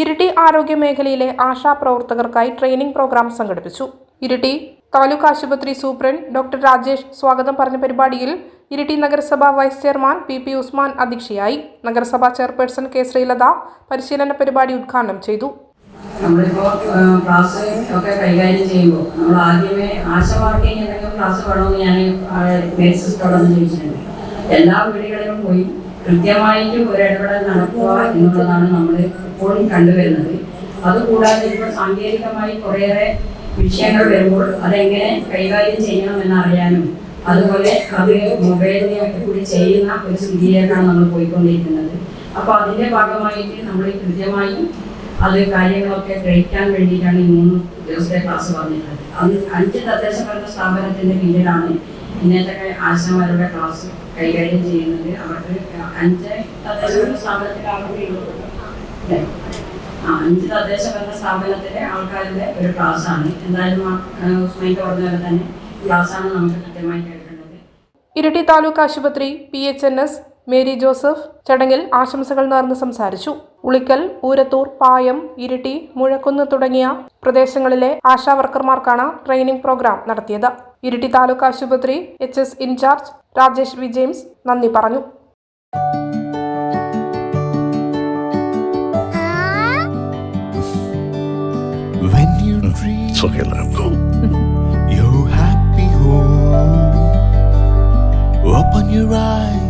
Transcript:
ഇരിട്ടി ആരോഗ്യ മേഖലയിലെ ASHA പ്രവർത്തകർക്കായി training programme സംഘടിപ്പിച്ചു. ഇരിട്ടി താലൂക്ക് ആശുപത്രി സൂപ്രണ്ട് ഡോക്ടർ രാജേഷ് സ്വാഗതം പറഞ്ഞ പരിപാടിയിൽ ഇരിട്ടി നഗരസഭാ vice chairman P. P. Usman അധ്യക്ഷയായി. നഗരസഭാ ചെയർപേഴ്സൺ കെ. ശ്രീലത പരിശീലന പരിപാടി ഉദ്ഘാടനം ചെയ്തു. നമ്മളിപ്പോൾ ക്ലാസ് ഒക്കെ കൈകാര്യം ചെയ്യുമ്പോൾ നമ്മൾ ആദ്യമേ ആശ മാർക്കിങ് എന്തെങ്കിലും ക്ലാസ് വേണമെന്ന് ഞാൻ എല്ലാ വീടുകളിലും പോയി കൃത്യമായിട്ട് ഒരു ഇടപെടൽ നടക്കുക എന്നുള്ളതാണ് നമ്മൾ ഇപ്പോഴും കണ്ടുവരുന്നത്. അതുകൂടാതെ ഇപ്പോൾ സാങ്കേതികമായി കുറേയേറെ വിഷയങ്ങൾ വരുമ്പോൾ അതെങ്ങനെ കൈകാര്യം ചെയ്യണമെന്ന് അറിയാനും അതുപോലെ അത് മൊബൈലിനെ കൂടി ചെയ്യുന്ന ഒരു സ്ഥിതിയിലേക്കാണ് നമ്മൾ പോയിക്കൊണ്ടിരിക്കുന്നത്. അപ്പോൾ അതിന്റെ ഭാഗമായിട്ട് നമ്മൾ കൃത്യമായി അത് കാര്യങ്ങളൊക്കെ ഗ്രഹിക്കാൻ വേണ്ടിയിട്ടാണ് ഈ മൂന്ന് ദിവസത്തെ ക്ലാസ് പറഞ്ഞിട്ടുള്ളത്. അത് അഞ്ച് തദ്ദേശ ഭരണ സ്ഥാപനത്തിന്റെ കീഴിലാണ് ഇന്നത്തെ ആശാമാരുടെ ക്ലാസ് കൈകാര്യം ചെയ്യുന്നത് അവർക്ക് അഞ്ച് തദ്ദേശ അഞ്ച് തദ്ദേശ ഭരണ സ്ഥാപനത്തിലെ ആൾക്കാരുടെ ഒരു ക്ലാസ്സാണ് എന്തായാലും ഉസ്മൈന്റെ പറഞ്ഞ പോലെ തന്നെ ക്ലാസ്സാണ് നമുക്ക് കൃത്യമായി കേൾക്കേണ്ടത് ഇരട്ടി താലൂക്ക് ആശുപത്രി P H N S Mary Joseph ചടങ്ങിൽ ആശംസകൾ നേർന്ന് സംസാരിച്ചു. ഉളിക്കൽ ഊരത്തൂർ പായം ഇരിട്ടി മുഴക്കുന്ന് തുടങ്ങിയ പ്രദേശങ്ങളിലെ ആശാവർക്കർമാർക്കാണ് ട്രെയിനിംഗ് പ്രോഗ്രാം നടത്തിയത്. ഇരിട്ടി താലൂക്ക് ആശുപത്രി H S incharge Rajesh V James നന്ദി പറഞ്ഞു. When you dream It's okay, let him go. your happy home, open your eyes.